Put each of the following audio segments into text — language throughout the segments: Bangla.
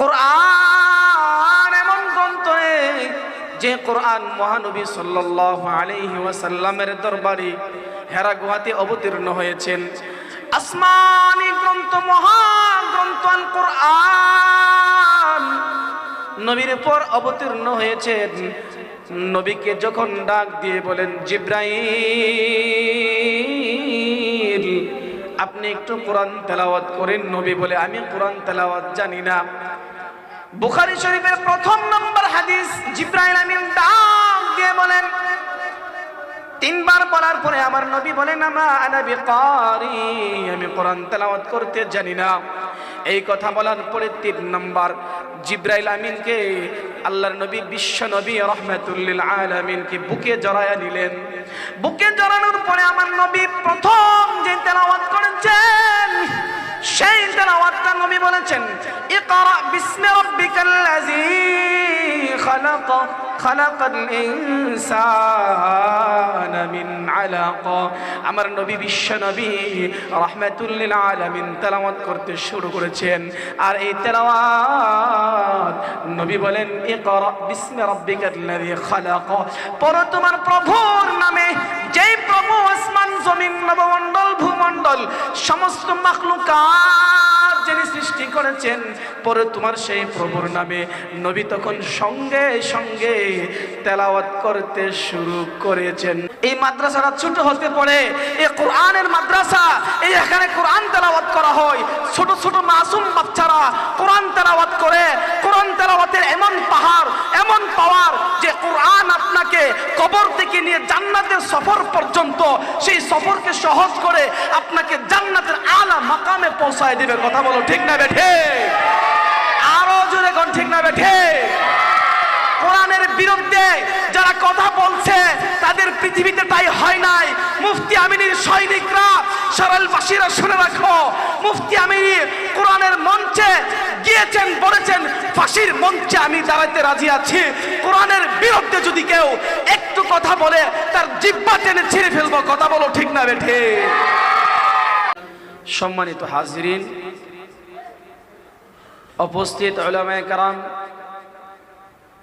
কোরআন এমন গ্রন্থ যে কোরআন মহানবী সাল্লাল্লাহু আলাইহি ওয়াসাল্লামের দরবারে হেরা গুহাতে অবতীর্ণ হয়েছেন। আসমানি গ্রন্থ মহাগ্রন্থ আল কোরআন নবীর পর অবতীর্ণ হয়েছেন। নবীকে যখন ডাক দিয়ে বলেন, জিব্রাইল, আপনি একটু কোরআন তেলাওয়াত করেন। নবী বলে, আমি কোরআন তেলাওয়াত জানি না। বুখারী শরীফের প্রথম নম্বর হাদিস জিব্রাইল আমিন ডাক দিয়ে বলেন। তিনবার বলার পরে আমার নবী বলেন, আমা কোরআন তেলাওয়াত করতে জানি না। এই কথা বলার পরে তিন নম্বর জিব্রাইল আমিনকে আল্লাহর নবী, বিশ্ব নবী, রহমাতুল্লিল আলামিনকে বুকে জড়ায়া নিলেন। বুকে জড়ানোর পরে আমার নবী প্রথম যে তেলাওয়াত করেছেন, সেই তেলাওয়াতটা নবী বলেছেন বিসমি খালাকাল ইনসানা মিন আলাক আমার নবী বিশ্ব নবী রাহমাতুল্লিল আলামিন তেলাওয়াত করতে শুরু করেছেন। আর এই তেলাওয়াত নবী বলেন, ইকরা বিসমি রাব্বিকাল্লাযী খালাক। পড়ো তোমার প্রভুর নামে যেই প্রভু আসমান, জমিন, নবমণ্ডল, ভূমণ্ডল, সমস্ত মাখলুকাত যিনি সৃষ্টি করেছেন, পরে তোমার সেই প্রভুর নামে নবী তখন সঙ্গে সঙ্গে তেলাওয়াত করতে শুরু করেছেন। এই মাদ্রাসাটা ছোট হতে পড়ে, এই কোরআনের মাদ্রাসা, এই এখানে কোরআন তেলাওয়াত করা হয়। ছোট ছোট মাসুম বাচ্চারা কোরআন তেলাওয়াত করে, কোরআন তেলাওয়াতের এমন পাহাড়, এমন পাওয়ার যে কোরআন আপনাকে কবর থেকে নিয়ে জান্নাতের সফর পর্যন্ত, সেই সফরকে সহজ করে আপনাকে জান্নাতের আলা মাকামে পৌঁছায় দিবে। কথা বলো ঠিক না বেঠে আরও জোরে কোন ঠিক না বেঠে কোরআনের বিরুদ্ধে যারা কথা বলছে, তাদের পৃথিবীতে তাই হয় নাই। মুফতি আমিনীর সৈনিকরা, সরলবাসীরা শুনে রাখো, মুফতি আমিনী কোরআনের মঞ্চে গিয়েছেন, বলেছেন, ফাঁসির মঞ্চে আমি দাঁড়াইতে রাজি আছি। কোরআনের বিরুদ্ধে যদি কেউ একটু কথা বলে, তার জিব্বা টেনে ছিঁড়ে ফেলব। কথা বলো ঠিক না বেঠে সম্মানিত হাজিরিন উপস্থিত ওলামায়ে কারাম,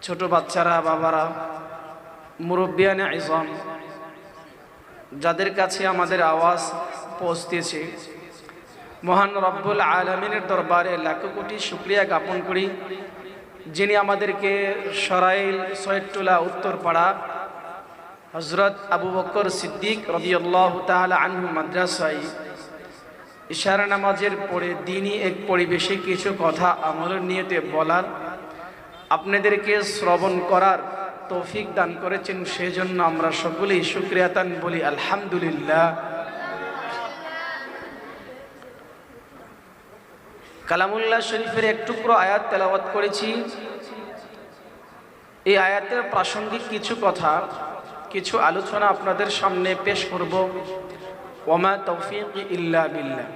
ছোট বাচ্চারা, বাবারা মুরব্বিয়ান ইজম যাদের কাছে আমাদের আওয়াজ পৌঁছতেছে মহান রব্বুল আলমিনের দরবারে লাখ কোটি শুক্রিয়া জ্ঞাপন করি, যিনি আমাদেরকে সরাইল সৈয়দুল্লাহ উত্তরপাড়া হজরত আবু বকর সিদ্দিক রদিয়াল্লাহ তাহলে আনহু মাদ্রাসায় ইশারা নামাজের পরে দিনই এক পরিবেশে কিছু কথা আমলের নিয়তে বলার, আপনাদেরকে শ্রবণ করার তৌফিক দান করেছেন, সেজন্য আমরা সকলেই শুক্রিয়াতান বলি, আলহামদুলিল্লাহ। কালামুল্লাহ শরীফের এক টুকরো আয়াত তেলাওয়াত করেছি। এই আয়াতের প্রাসঙ্গিক কিছু কথা, কিছু আলোচনা আপনাদের সামনে পেশ করব। ওমা তৌফিক ইল্লা বিল্লাহ।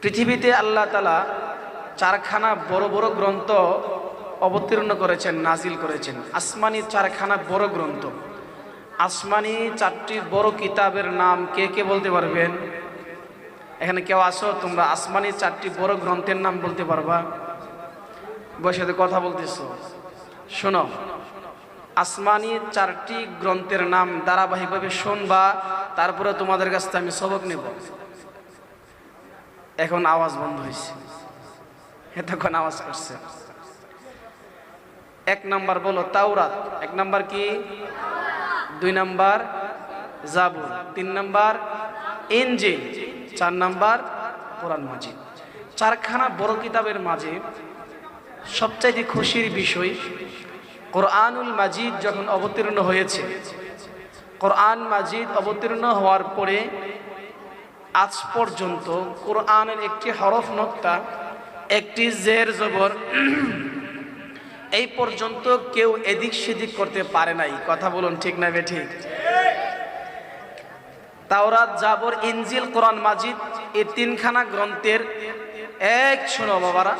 পৃথিবীতে আল্লাহ তালা চারখানা বড় বড় গ্রন্থ অবতীর্ণ করেছেন, নাজিল করেছেন। আসমানি চারখানা বড় গ্রন্থ। আসমানি চারটি বড় কিতাবের নাম কে কে বলতে পারবেন? এখানে কেউ আসো, তোমরা আসমানি চারটি বড় গ্রন্থের নাম বলতে পারবা। বসে কথা বলতেছো। শোনো আসমানি চারটি গ্রন্থের নাম ধারাবাহিকভাবে শুনবা, তারপরে তোমাদের কাছ থেকে আমি সবক নেব। এখন আওয়াজ বন্ধ হয়েছে। এতক্ষণ আওয়াজ করছে এক নাম্বার বলো, তাওরাত। এক নাম্বার কি? দুই নাম্বার জাবুর। তিন নাম্বার ইনজিল। চার নাম্বার কোরআন মাজিদ। চারখানা বড় কিতাবের মাঝে সবচাইতে খুশির বিষয় কোরআনুল মাজিদ যখন অবতীর্ণ হয়েছে, কোরআন মাজিদ অবতীর্ণ হওয়ার পরে আজ পর্যন্ত কোরআনের একটি হরফ নক্তা, একটি জের জবর, এই পর্যন্ত কেউ এদিক সেদিক করতে পারে নাই। কথা বলুন ঠিক না বে ঠিক? তাওরাত, জাবর, ইনজিল, কোরআন মাজিদ এই তিনখানা গ্রন্থের এক শোনো বাবারা।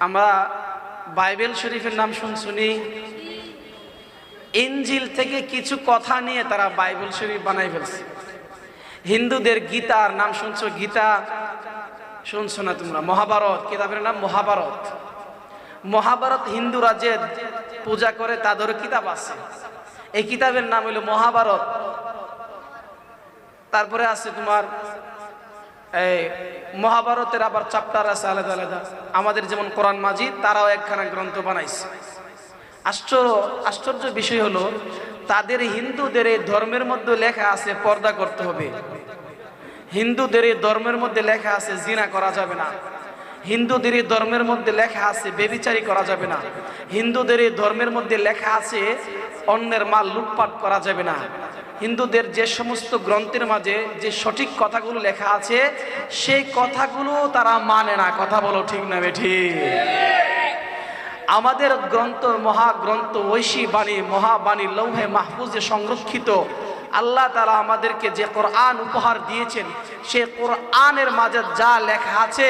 আমরা বাইবেল শরীফের নাম শুনছুনি ইনজিল থেকে কিছু কথা নিয়ে তারা বাইবেল শরীফ বানাই ফেলছে। হিন্দুদের গীতার নাম শুনছো? গীতা? শুনছো না তোমরা? মহাভারত। কিতাবের নাম মহাভারত। মহাভারত হিন্দুরা যে পূজা করে, তাদেরও কিতাব আছে। এই কিতাবের নাম হলো মহাভারত। তারপরে আছে তোমার এই মহাভারতের আবার চাপ্টার আছে আলাদা আলাদা। আমাদের যেমন কোরআন মাঝি তারাও একখানা গ্রন্থ বানাইছে। আশ্চর্য আশ্চর্য বিষয় হলো, তাদের হিন্দুদের এই ধর্মের মধ্যে লেখা আছে পর্দা করতে হবে। হিন্দুদের এই ধর্মের মধ্যে লেখা আছে জিনা করা যাবে না। হিন্দুদের এই ধর্মের মধ্যে লেখা আছে, বেবিচারি করা যাবে না। হিন্দুদের এই ধর্মের মধ্যে লেখা আছে, অন্যের মাল লুটপাট করা যাবে না। হিন্দুদের যে সমস্ত গ্রন্থের মাঝে যে সঠিক কথাগুলো লেখা আছে, সেই কথাগুলো তারা মানে না। কথা বলো ঠিক না বেঠি? আমাদের গ্রন্থ, মহাগ্রন্থ, ঐশী বাণী, মহাবাণী, লৌহে মাহফুজে সংরক্ষিত। আল্লাহ তারা আমাদেরকে যে কোরআন উপহার দিয়েছেন সে কোরআনের মাঝে যা লেখা আছে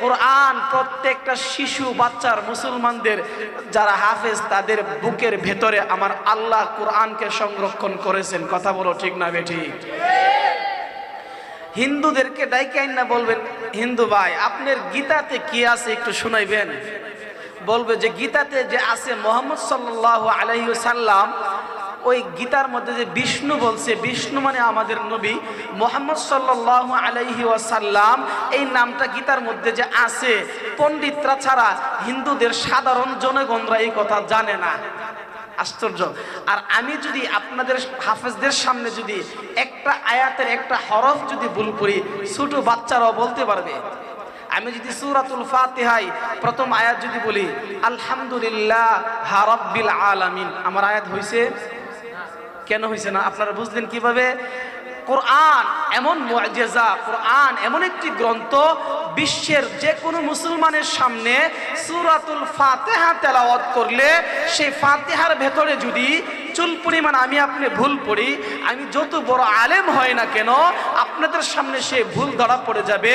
কোরআন, প্রত্যেকটা শিশু, বাচ্চার, মুসলমানদের যারা হাফেজ, তাদের বুকের ভেতরে আমার আল্লাহ কোরআনকে সংরক্ষণ করেছেন। কথা বলো ঠিক না বেঠি? হিন্দুদেরকে ডাইকাইন না বলবেন, হিন্দু ভাই, আপনার গীতাতে কি আছে একটু শুনাইবেন? বলবে যে, গীতাতে যে আছে মোহাম্মদ সাল্লাহ আলহি সাল্লাম ওই গীতার মধ্যে যে বিষ্ণু বলছে, বিষ্ণু মানে আমাদের নবী মোহাম্মদ সাল্লাহ আলাইহি ওয়াসাল্লাম। এই নামটা গীতার মধ্যে যে আছে, পণ্ডিতরা ছাড়া হিন্দুদের সাধারণ জনগণরা এই কথা জানে না। আশ্চর্য। আর আমি যদি আপনাদের হাফেজদের সামনে যদি একটা আয়াতের একটা হরফ যদি ভুল করি, ছোট বাচ্চারাও বলতে পারবে। আমি যদি সুরাতুল ফাতিহাই প্রথম আয়াত যদি বলি, আলহামদুলিল্লাহ হারব্বিল আলামিন, আমার আয়াত হইছে কেন হয়েছে না? আপনারা বুঝলেন কীভাবে? কোরআন এমন মজেজা কোরআন এমন একটি গ্রন্থ বিশ্বের যে কোনো মুসলমানের সামনে সুরাতুল ফাতেহা তেলাওয়াত করলে সেই ফাতেহার ভেতরে যদি চুল পরিমাণ আমি আপনি ভুল পড়ি, আমি যত বড় আলেম হয় না কেন, আপনাদের সামনে সে ভুল ধরা পড়ে যাবে।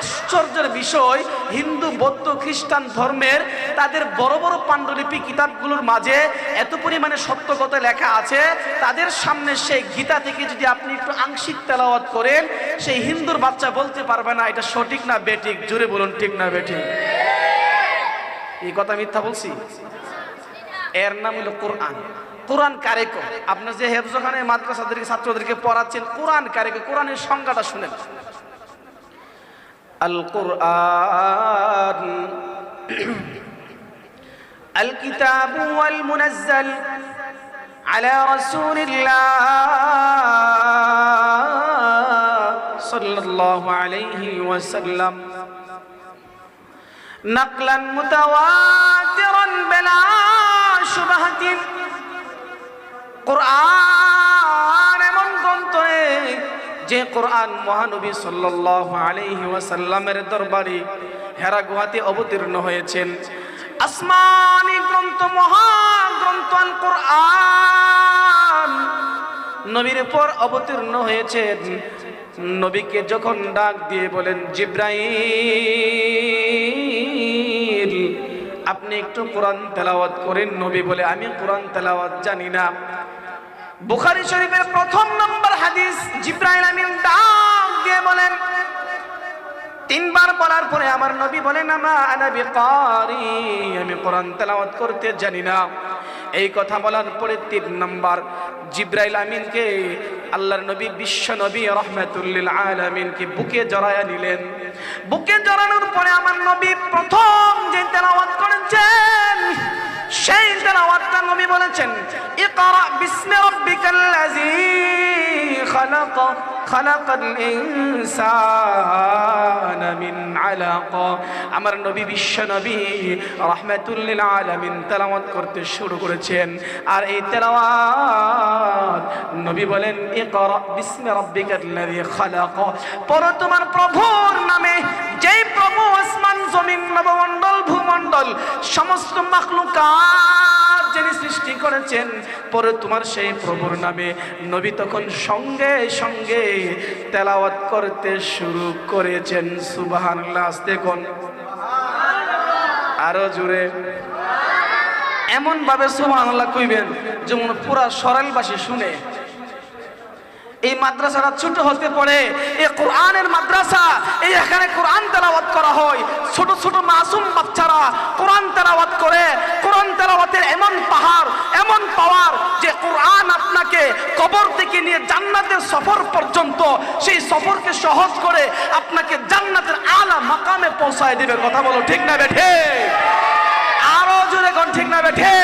আশ্চর্যের বিষয়, হিন্দু, বৌদ্ধ, খ্রিস্টান ধর্মের তাদের বড় বড় পাণ্ডুলিপি কিতাবগুলোর মাঝে এত পরিমাণে সত্য কথা লেখা আছে। তাদের সামনে সেই গীতা থেকে যদি আপনি একটু আংশিক তেলাওয়াত করেন, সেই হিন্দুর বাচ্চা বলতে পারবে না, এটা সঠিক না বেঠিক। জুড়ে বলুন, ঠিক না বেঠিক। এই কথা মিথ্যা বলছি? এর নাম হলো কোরআন। কোরআন কারেক আপনার যে হেফজখানে মাদ্রাসাদেরকে ছাত্রদেরকে পড়াচ্ছেন কোরআন কারেক কোরআনের সংজ্ঞাটা শুনেন আল কোরআন الكتاب والمنزل على رسول الله صلى الله عليه وسلم نقلا متواترا بلا شبهة কোরআন এমন গ্রন্থ যে কোরআন মহানবী সাল্লাল্লাহু আলাইহি ওয়াসাল্লামের দরবারে হেরা গুহাতে অবতীর্ণ হয়েছেন। আসমানি গ্রন্থ মহাগ্রন্থ কোরআন নবীর পর অবতীর্ণ হয়েছেন। নবীকে যখন ডাক দিয়ে বলেন, জিব্রাইল, আপনি একটু কোরআন তেলাওয়াত করেন। নবী বলে, আমি কোরআন তেলাওয়াত জানি না। বুখারী শরীফের প্রথম নম্বর হাদিস জিব্রাইল আমিন ডাক দিয়ে বলেন। তিনবার বলার পরে আমার নবী বলেন, আমা কোরআন তেলাওয়াত করতে জানি না। এই কথা বলার পরে তিন নম্বর জিব্রাইল আমিনকে আল্লাহর নবী, বিশ্ব নবী রহমাতুল্লিল আলামিনকে বুকে জড়ায়া নিলেন। বুকে জড়ানোর পরে আমার নবী প্রথম যে তেলাওয়াত করেছেন সেই তেলাওয়াতটা নবী বলেছেন আমার নবী বিশ্ব নবী রাহমাতুল্লিল আলামিন তেলাওয়াত করতে শুরু করেছেন। আর এই তেলাওয়াত নবী বলেন, ইকরা বিসমি রাব্বিকাল্লাযী খালাক। পর তোমার প্রভুর সমস্ত মাখলুকাত যিনি সৃষ্টি করেছেন, পরে তোমার সেই প্রভুর নামে নবী তখন সঙ্গে সঙ্গে তেলাওয়াত করতে শুরু করেছেন। সুবহানাল্লাহ দেখুন। আরও জুড়ে এমন ভাবে সুবহানাল্লাহ কইবেন যেমন পুরা সরালবাসী শুনে। এই মাদ্রাসাটা ছোট হতে পারে এই কোরআনের মাদ্রাসা এখানে কোরআন তেলাওয়াত করা হয়, ছোট ছোট মাসুম বাচ্চারা কোরআন তেলাওয়াত করে, কোরআন তেলাওয়াতের এমন পাহাড়, এমন পাওয়ার যে কোরআন আপনাকে কবর থেকে নিয়ে জান্নাতের সফর পর্যন্ত, সেই সফরকে সহজ করে আপনাকে জান্নাতের আলা মাকামে পৌঁছায় দেবে। কথা বলো ঠিক না বেঠে আরও জোরে কোন ঠিক না বেঠে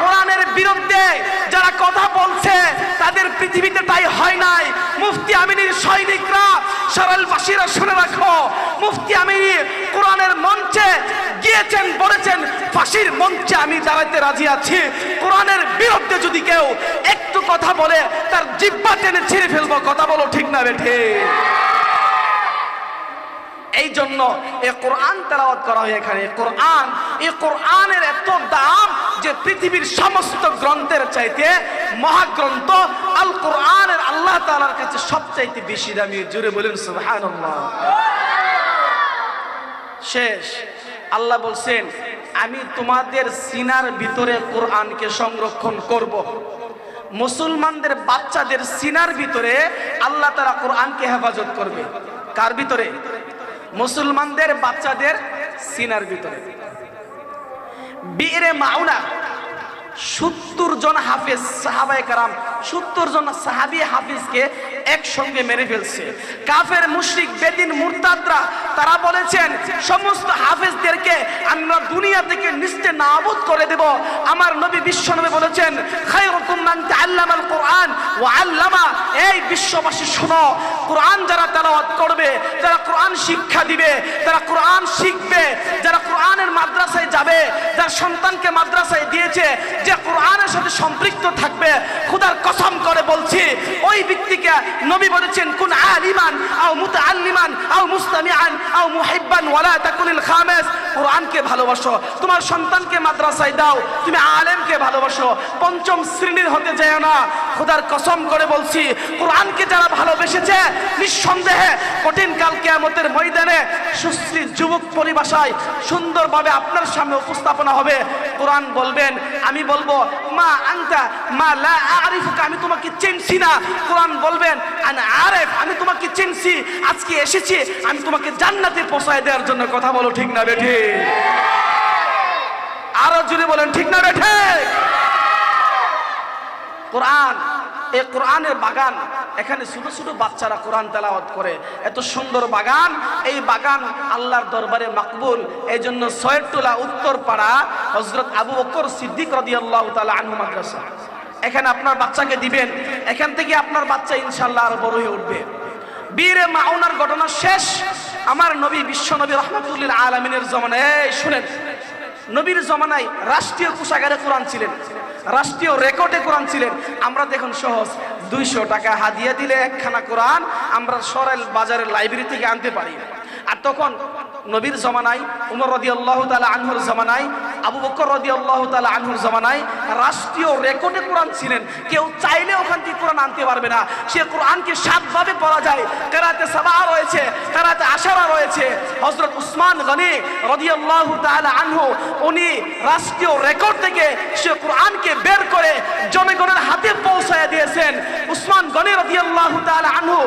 কোরআনের বিরুদ্ধে যারা কথা বলছে, তাদের পৃথিবীতে তাই হয় নাই। মুফতি আমিনীর সৈনিকরা, সরলবাসীরা শুনে রাখো, মুফতি আমিনী কোরআনের মঞ্চে গিয়েছেন, বলেছেন, ফাঁসির মঞ্চে আমি দাঁড়াতে রাজি আছি। কোরআনের বিরুদ্ধে যদি কেউ একটু কথা বলে, তার জিব্বা টেনে ছিঁড়ে ফেলব। কথা বলো ঠিক না বেঠে এই জন্য এই কোরআন তেলাওয়াত করা হয় এখানে। কোরআন, এই কোরআনের এত দাম যে পৃথিবীর সমস্ত গ্রন্থের চাইতে মহাগ্রন্থ আল কোরআনের আল্লাহ তাআলার কাছে সবচাইতে বেশি দামি। জুড়ে বলেন, সুবহানাল্লাহ। শেষ। আল্লাহ বলছেন, আমি তোমাদের সিনার ভিতরে কোরআনকে সংরক্ষণ করব। মুসলমানদের বাচ্চাদের সিনার ভিতরে আল্লাহ তারা কোরআনকে হেফাজত করবে। কার ভিতরে? মুসলমানদের, বাচ্চাদের সিনার ভিতরে। বিয়ে মাউনা সত্তর জন হাফিজ সাহাবায় কারাম, সত্তর জন সাহাবি হাফিজকে একসঙ্গে মেরে ফেলছে। কাফের মুশরিক বেদিন মুরতাদরা, তারা বলেছেন, সমস্ত হাফেজদেরকে আমরা দুনিয়া থেকে নিস্তে নাবুদ করে দেব। আমার নবী বিশ্বনবী বলেছেন, খায়রুকুম মান তাআল্লামাল কোরআন ওয়া আল্লামা। এই বিশ্ববাসী, শোনো, কোরআন যারা তেলাওয়াত করবে, যারা কোরআন শিক্ষা দিবে, যারা কোরআন শিখবে, যারা কোরআনের মাদ্রাসায় যাবে, যার সন্তানকে মাদ্রাসায় দিয়েছে, যে কোরআনের সাথে সম্পৃক্ত থাকবে। খুদার কসম করে বলছি, ওই ব্যক্তিকে নবী বলেছেন, কোন আলিমান আও মুতাআল্লিমান আও মুস্তামিআন, আও মুহিব্বান, ওয়ালা তাকুনিল খামিস। কোরআনকে ভালোবাসো। তোমার সন্তানকে মাদ্রাসায় দাও। তুমি আলেমকে ভালোবাসো। পঞ্চম শ্রেণির হতে যায় না। খুদার কসম করে বলছি, কোরআনকে যারা ভালোবেসেছে, নিঃসন্দেহে কঠিন কাল কিয়ামতের ময়দানে সুশ্রী যুবক পরিভাষায় সুন্দরভাবে আপনার সামনে উপস্থাপনা হবে। কোরআন বলবেন, আমি বলব মা আনতা, মা লা আমি তোমাকে চিনছি না। কোরআন বলবেন, আনা আরেফ, আমি তোমাকে চিনছি। আজকে এসেছি, আমি তোমাকে জান্নাতে পৌঁছায় দেওয়ার জন্য কথা বলো, ঠিক না বেঠে? আরও জুড়ে বলেন, ঠিক না বেঠে? কোরআন, এ কোরআনের বাগান এখানে ছোট ছোট বাচ্চারা কোরআন তেলাওয়াত করে। এত সুন্দর বাগান। এই বাগান আল্লাহর দরবারে মাকবুল। এই জন্য সৈয়দুল্লাহ উত্তরপাড়া হজরত আবু বকর সিদ্দিক রদিয়াল্লাহ তালা আনহু মাদ্রাসা। এখানে আপনার বাচ্চাকে দিবেন। এখান থেকে আপনার বাচ্চা ইনশাল্লাহ আর বড় হয়ে উঠবে। বীরে মাউনার ঘটনা শেষ। আমার নবী বিশ্ব নবী রহমতুল্লিল আলমিনের জমানায় শুনেন। নবীর জমানায় রাষ্ট্রীয় কোষাগারে কোরআন ছিলেন। রাষ্ট্রীয় রেকর্ডে কোরআন ছিলেন। আমরা দেখুন সহজ। দুইশো টাকা হাদিয়া দিলে একখানা কোরআন আমরা সরাইল বাজারের লাইব্রেরি থেকে আনতে পারি। আর তখন নবীর জমানায়, উমর রদি আল্লাহ তালা আনহুর জমানায় আবু বকর রদি আল্লাহ তালা আনহুর জমানায় রাষ্ট্রীয় রেকর্ডে কোরআন ছিলেন। কেউ চাইলে ওখান থেকে কোরআন আনতে পারবে না। সে কোরআনকে সাতভাবে পড়া যায়। কেরাতে সাবা রয়েছে, কেরাতে আশারা রয়েছে। হজরত উসমান গনি রদি আল্লাহ তালা আনহু, উনি রাষ্ট্রীয় রেকর্ড থেকে সে কোরআনকে বের করে জনগণের হাতে পৌঁছায় দিয়েছেন। উসমান গনি রদি আল্লাহ তালা আনহু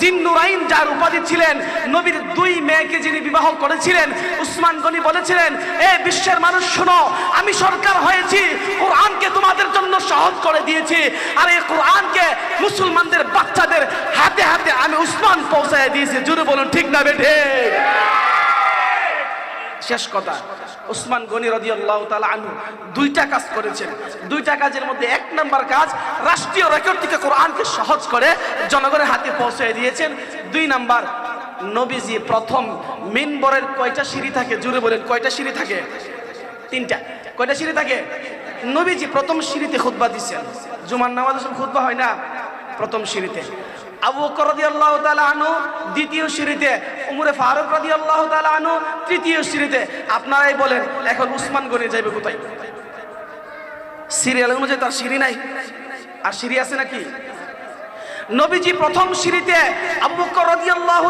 জিন্নুরাইন যার উপাধি ছিলেন, নবীর দুই মেয়েকে যিনি বিবাহ করেছিলেন, উসমান গনি বলেছিলেন, এ বিশ্বের মানুষ শোনো, আমি সরকার হয়েছি, কোরআনকে তোমাদের জন্য সহজ করে দিয়েছি, আর এই কোরআনকে মুসলমানদের বাচ্চাদের হাতে হাতে আমি উসমান পৌঁছায় দিয়েছি। জুড়ে বলুন, ঠিক না বেঠে? শেষ কথা, উসমান গনি রদি আল্লাহ আনহু দুইটা কাজ করেছেন। দুইটা কাজের মধ্যে এক নম্বর কাজ, রাষ্ট্রীয় রেকর্ড থেকে কোরআনকে সহজ করে জনগণের হাতে পৌঁছে দিয়েছেন। দুই নাম্বার, নবীজি প্রথম মিনবরের কয়টা সিঁড়ি থাকে? জুড়ে বলেন, কয়টা সিঁড়ি থাকে? তিনটা। কয়টা সিঁড়ি থাকে? নবীজি প্রথম সিঁড়িতে খুতবা দিচ্ছেন জুমার নামাজ খুতবা হয় না? প্রথম সিঁড়িতে। আবু বকর রাদিয়াল্লাহু তাআলা আনহু দ্বিতীয় সিঁড়িতে, উমরে ফারুক রাদিয়াল্লাহু তাআলা আনহু তৃতীয় সিঁড়িতে। আপনারাই বলেন, এখন উসমান গনি যাইবে কোথায়? সিরিয়াল অনুযায়ী তার সিঁড়ি নাই। আর সিঁড়ি আছে নাকি? নবীজি প্রথম সিঁড়িতে আবু বকর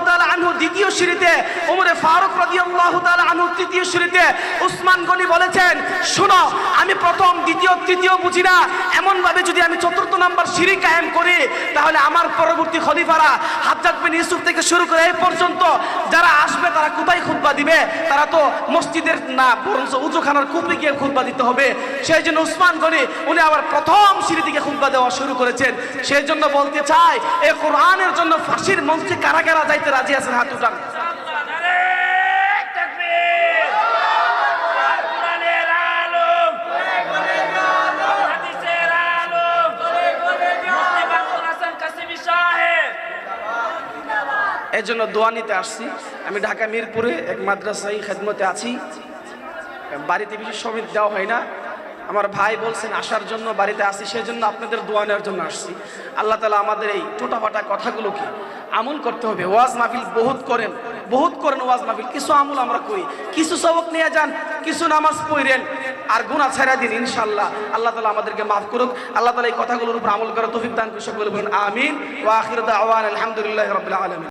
তাআলা আনহু দ্বিতীয় সিঁড়িতে ওমরে ফারুক রাদিয়াল্লাহু তাআলা আনহু তৃতীয় সিঁড়িতে উসমান গনি বলেছেন, শোনো, আমি প্রথম, দ্বিতীয়, তৃতীয় বুঝি না। এমন ভাবে যদি আমি চতুর্থ নাম্বার সিঁড়ি কায়েম করি, তাহলে আমার পরবর্তী খলিফারা হাজ্জাজ বিন ইউসুফ থেকে শুরু করে এই পর্যন্ত যারা আসবে, তারা কোথায় খুতবা দিবে? তারা তো মসজিদের না, বরঞ্চ উজুখানার কুপে গিয়ে খুতবা দিতে হবে। সেই জন্য উসমান গনি, উনি আবার প্রথম সিঁড়ি থেকে খুতবা দেওয়া শুরু করেছেন। সেই জন্য বলতে চাই এই কোরআনের জন্য ফাঁসির মঞ্চে কারা কারা যাইতে রাজি আছেন, হাত উঠান। এর জন্য দোয়া নিতে আসছি। আমি ঢাকা মিরপুরে এক মাদ্রাসায় খেদমতে আছি। বাড়িতে বিশেষ সমিত দেওয়া হয় না। আমার ভাই বলছেন, আসার জন্য বাড়িতে আসি সেই জন্য আপনাদের দোয়া নেওয়ার জন্য আসছি। আল্লাহ তালা আমাদের এই টোটাফাটা কথাগুলোকে আমল করতে হবে। ওয়াজ মাহফিল বহুত করেন বহুত করেন ওয়াজ মাহফিল। কিছু আমল আমরা করি। কিছু সবক নিয়ে যান, কিছু নামাজ পড়েন, আর গুণা ছেড়া দিন ইনশাল্লাহ আল্লাহ তালা আমাদেরকে মাফ করুক। আল্লাহ তালা এই কথাগুলোর উপর আমল করা তৌফিক দান করে সকলে বলুন, আমিন। ওয়া আখির দাওয়ান আলহামদুলিল্লাহ রাব্বিল আলামিন।